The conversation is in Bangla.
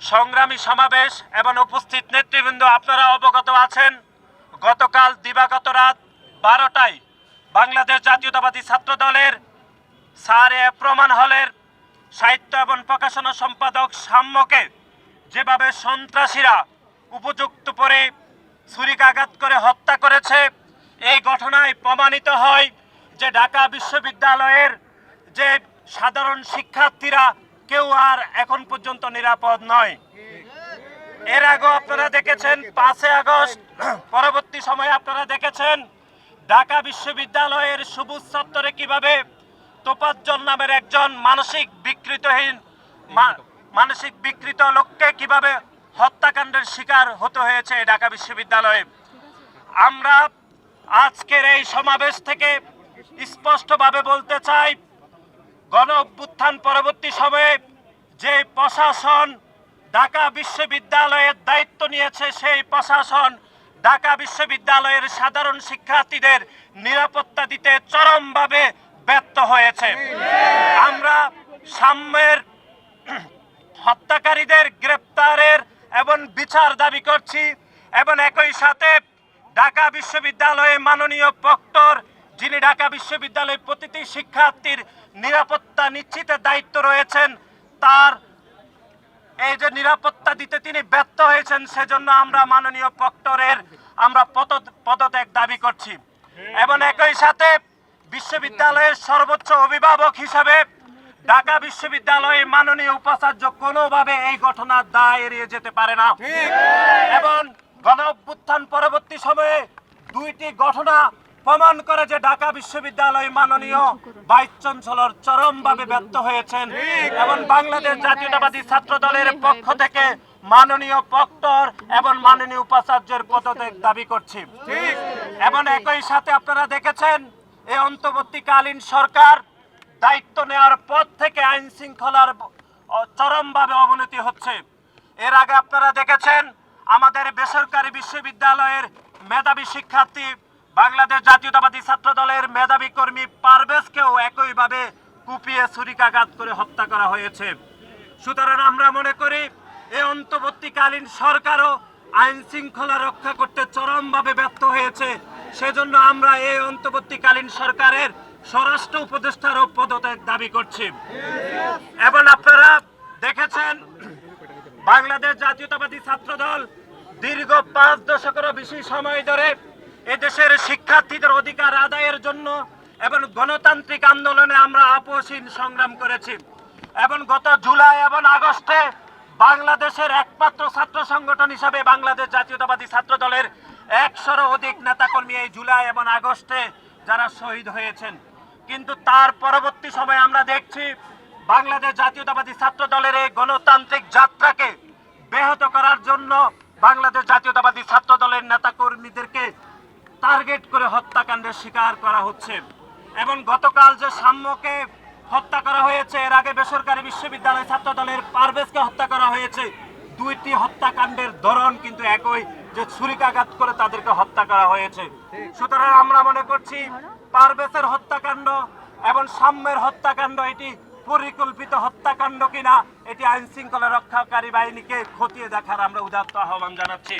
সংগ্রামী সমাবেশ এবং উপস্থিত নেতৃবৃন্দ, আপনারা অবগত আছেন, গতকাল দিবাগত রাত বারোটায় বাংলাদেশ জাতীয়তাবাদী ছাত্র দলের স্যার এ প্রমাণ হলের সাহিত্য এবং প্রকাশনা সম্পাদক সাম্যকে যেভাবে সন্ত্রাসীরা উপযুক্ত পরে ছুরিকাঘাত করে হত্যা করেছে, এই ঘটনায় প্রমাণিত হয় যে ঢাকা বিশ্ববিদ্যালয়ের যে সাধারণ শিক্ষার্থীরা কেউ আর এখন পর্যন্ত নিরাপদ নয়। এর আগেও আপনারা দেখেছেন, পাঁচই আগস্ট, পরবর্তী সময়ে আপনারা দেখেছেন, ঢাকা বিশ্ববিদ্যালয়ের সবুজ চত্বরে কীভাবে তোপাজ্জল নামের একজন মানসিক বিকৃতহীন মানসিক বিকৃত লোককে কীভাবে হত্যাকাণ্ডের শিকার হতে হয়েছে ঢাকা বিশ্ববিদ্যালয়ে। আমরা আজকের এই সমাবেশ থেকে স্পষ্টভাবে বলতে চাই গণ অভ্যুত্থান পরবর্তী সময়ে যে প্রশাসন ঢাকা বিশ্ববিদ্যালয়ের দায়িত্ব নিয়েছে, সেই প্রশাসন ঢাকা বিশ্ববিদ্যালয়ের সাধারণ শিক্ষার্থীদের নিরাপত্তা দিতে চরমভাবে ব্যর্থ হয়েছে। আমরা সাম্যের হত্যাকারীদের গ্রেপ্তারের এবং বিচার দাবি করছি এবং একই সাথে ঢাকা বিশ্ববিদ্যালয়ে মাননীয় প্রক্টর যিনি ঢাকা বিশ্ববিদ্যালয়ের প্রতিটি শিক্ষার্থীর নিরাপত্তা নিশ্চিতের দায়িত্ব রয়েছেন তার এই যে নিরাপত্তা দিতে তিনি ব্যর্থ হয়েছেন সেজন্য আমরা মাননীয় প্রক্টরের আমরা পদ- পদত্যাগ দাবি করছি। এবং একই সাথে বিশ্ববিদ্যালয়ের সর্বোচ্চ অভিভাবক হিসাবে ঢাকা বিশ্ববিদ্যালয়ের মাননীয় উপাচার্য কোনোভাবে এই ঘটনার দায় এড়িয়ে যেতে পারে না। এবং গণ অভ্যুত্থান পরবর্তী সময়ে দুইটি ঘটনা প্রমাণ করে যে ঢাকা বিশ্ববিদ্যালয় মাননীয় ভাইস চ্যান্সেলর চরমভাবে ব্যর্থ হয়েছেন এবং বাংলাদেশ জাতীয়তাবাদী ছাত্র দলের পক্ষ থেকে মাননীয় প্রক্টর এবং মাননীয় উপাচার্যের পদত্যাগ দাবি করছি। এবং একই সাথে আপনারা দেখেছেন এই অন্তর্বর্তীকালীন সরকার দায়িত্ব নেওয়ার পর থেকে আইন শৃঙ্খলার চরমভাবে অবনতি হচ্ছে। এর আগে আপনারা দেখেছেন, আমাদের বেসরকারি বিশ্ববিদ্যালয়ের মেধাবী শিক্ষার্থী বাংলাদেশ জাতীয়তাবাদী ছাত্র দলের মেধাবী কর্মী পারভেজকেও একইভাবে কুপিয়ে ছুরিকাঘাত করে হত্যা করা হয়েছে। সুতরাং আমরা মনে করি এই অন্তর্বর্তীকালীন সরকারও আইন শৃঙ্খলা রক্ষা করতে চরমভাবে ব্যর্থ হয়েছে। সেজন্য আমরা এই অন্তর্বর্তীকালীন সরকারের স্বরাষ্ট্র উপদেষ্টারও পদত্যাগ দাবি করছি। এবং আপনারা দেখেছেন, বাংলাদেশ জাতীয়তাবাদী ছাত্র দল দীর্ঘ পাঁচ দশকেরও বেশি সময় ধরে এদেশের শিক্ষার্থীদের অধিকার আদায়ের জন্য এবং গণতান্ত্রিক আন্দোলনে আমরা আপোষহীন সংগ্রাম করেছি। এবং গত জুলাই এবং আগস্টে বাংলাদেশের একমাত্র ছাত্র সংগঠন হিসাবে বাংলাদেশ জাতীয়তাবাদী ছাত্র দলের একশোরও অধিক নেতাকর্মী এই জুলাই এবং আগস্টে যারা শহীদ হয়েছেন। কিন্তু তার পরবর্তী সময়ে আমরা দেখছি বাংলাদেশ জাতীয়তাবাদী ছাত্র দলের এই গণতান্ত্রিক যাত্রাকে ব্যাহত করার জন্য বাংলাদেশ জাতীয়তাবাদী ছাত্র দলের নেতা কর্মীদেরকে টার্গেট করে হত্যাকাণ্ডের শিকার করা হচ্ছে। এবং গতকাল যে সাম্যকে হত্যা করা হয়েছে, এর আগে বেসরকারি বিশ্ববিদ্যালয় ছাত্র দলের পারভেজকে হত্যা করা হয়েছে। দুইটি হত্যাকাণ্ডের ধরন কিন্তু একই, যে ছুরিকাঘাত করে তাদেরকে হত্যা করা হয়েছে। সুতরাং আমরা মনে করছি পারভেজের হত্যাকাণ্ড এবং সাম্যের হত্যাকাণ্ড, এটি পরিকল্পিত হত্যাকাণ্ড কিনা, এটি আইন শৃঙ্খলা রক্ষাকারী বাহিনীকে খতিয়ে দেখার আমরা উদাত্ত আহ্বান জানাচ্ছি।